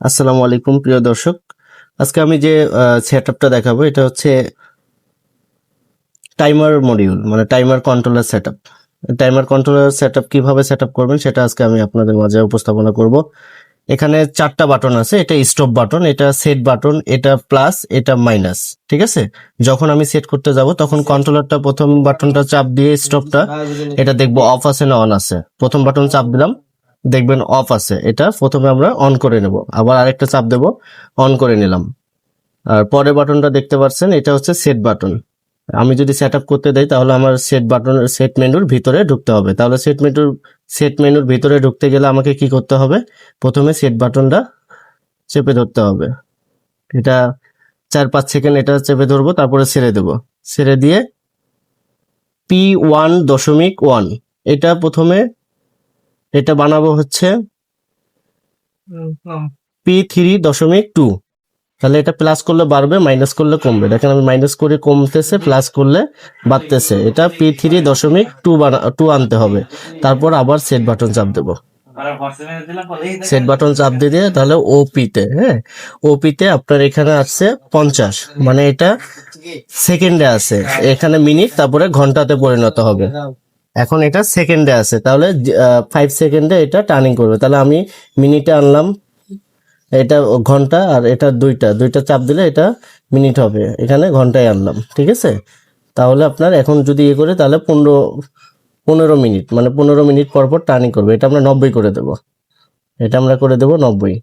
আসসালামু আলাইকুম প্রিয় দর্শক। আজকে আমি যে সেট আপটা দেখাবো এটা হচ্ছে টাইমার মডিউল মানে timer controller set up timer controller set up কীভাবে সেট আপ করবেন সেটা আজকে আমি আপনাদের মাঝে উপস্থাপনা করব। এখানে চারটা বাটন আছে এটা স্টপ বাটন এটা সেট বাটন এটা প্লাস এটা মাইনাস ঠিক আছে? যখন আমি সেট করতে যাব তখন কন্ট্রোলারটা প্রথম বাটনটা চাপ দিয়ে স্টপটা এটা দেখব অফ আছে না অন আছে। প্রথম বাটন চাপ দিলাম দেখবেন অফ আছে। এটা প্রথমে আমরা অন করে নেব। আবার আরেকটা চাপ দেব অন করে নিলাম। আর পরের বাটনটা দেখতে পাচ্ছেন, এটা হচ্ছে সেট বাটন আমি যদি সেট আপ করতে দেই, তাহলে আমার সেট বাটন সেট মেনুর ভিতরে ঢুকতে হবে। তাহলে সেট মেনুর সেট মেনুর ভিতরে ঢুকতে গেলে আমাকে কি করতে হবে? প্রথমে সেট বাটনটা চেপে ধরতে হবে। এটা চার পাঁচ সেকেন্ড এটা চেপে ধরবো, তারপরে ছেড়ে দেব। ছেড়ে দিয়ে পি ওয়ান দশমিক ওয়ান এটা প্রথমে এটা বানাবো হচ্ছে পি থ্রি দশমিক টু। তাহলে এটা প্লাস করলে বাড়বে মাইনাস করলে কমবে। দেখেন আমি মাইনাস করে কমতেছে প্লাস করলে বাড়তেছে। এটা পি থ্রি দশমিক টু বানা টু আনতে হবে। তারপর আবার সেট বাটন চাপ দেবো। সেট বাটন চাপ দিয়ে দিয়ে তাহলে ওপিতে হ্যাঁ? ওপিতে আপনার এখানে আসছে পঞ্চাশ। মানে এটা সেকেন্ডে আছে। এখানে মিনিট তারপরে ঘন্টাতে পরিণত হবে। এখন এটা সেকেন্ডে আছে। তাহলে ফাইভ সেকেন্ডে এটা টার্নিং করবে। তাহলে আমি মিনিটে আনলাম, এটা ঘণ্টা আর এটা দুইটা। দুইটা চাপ দিলে এটা মিনিট হবে। এখানে ঘন্টায় আনলাম, ঠিক আছে? তাহলে আপনার এখন যদি ইয়ে করে, তাহলে পনেরো পনেরো মিনিট মানে পনেরো মিনিট পর পর টার্নিং করবে। এটা আমরা নব্বই করে দেব। এটা আমরা করে দেব নব্বই।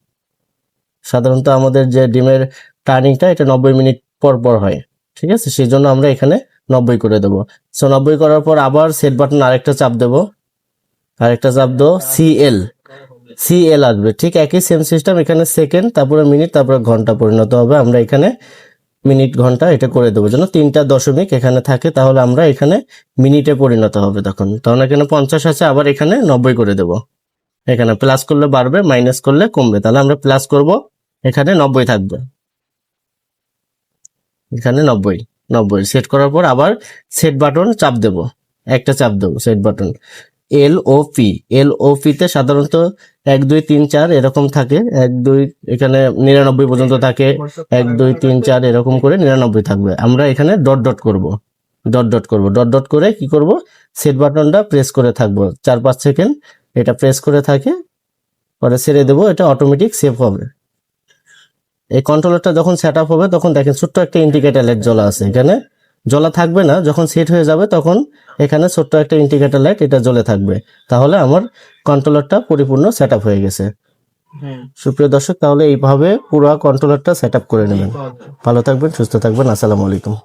সাধারণত আমাদের যে ডিমের টার্নিংটা এটা নব্বই মিনিট পর পর হয়, ঠিক আছে? সেই জন্য আমরা এখানে নব্বই করে দেবো। সো নব্বই করার পর আবার সেট বাটন আরেকটা চাপ দেবো। আরেকটা চাপ দেবো সিএল সিএল আসবে, ঠিক একই সেম সিস্টেম এখানে সেকেন্ড তারপরে মিনিট তারপরে ঘণ্টা পরিণত হবে। আমরা এখানে মিনিট ঘণ্টা এটা করে দেবো। যেন তিনটা দশমিক এখানে থাকে, তাহলে আমরা এখানে মিনিটে পরিণত হবে তখন। তখন এখানে পঞ্চাশ আছে, আবার এখানে নব্বই করে দেব। এখানে প্লাস করলে বাড়বে মাইনাস করলে কমবে। তাহলে আমরা প্লাস করব, এখানে নব্বই থাকবে। এখানে নব্বই। নব্বই। সেট করার পর আবার সেট বাটন চাপ দেব। একটা চাপ দেবো set button L O P L O তে সাধারণত এক, দুই, তিন, চার এরকম থাকে। এক, দুই এখানে নিরানব্বই পর্যন্ত থাকে। এক, দুই, তিন, চার এরকম করে নিরানব্বই থাকবে। আমরা এখানে ডট ডট করব। ডট ডট করব। ডট ডট করে কি করব? সেট বাটনটা প্রেস করে থাকব। চার, পাঁচ সেকেন্ড এটা প্রেস করে থাকে। পরে ছেড়ে দেবো। এটা অটোমেটিক সেভ হবে। এই কন্ট্রোলারটা যখন সেট আপ হবে তখন দেখেন ছোট্ট একটা ইন্ডিকেটার লাইট জ্বলা আছে এখানে। জ্বলা থাকবে না যখন সেট হয়ে যাবে তখন এখানে ছোট্ট একটা ইন্ডিকেটার লাইট এটা জ্বলে থাকবে। তাহলে আমার কন্ট্রোলারটা পরিপূর্ণ সেট আপ হয়ে গেছে। সুপ্রিয় দর্শক তাহলে এইভাবে পুরো কন্ট্রোলারটা সেট আপ করে নেবেন। ভালো থাকবেন সুস্থ থাকবেন আসসালামু আলাইকুম।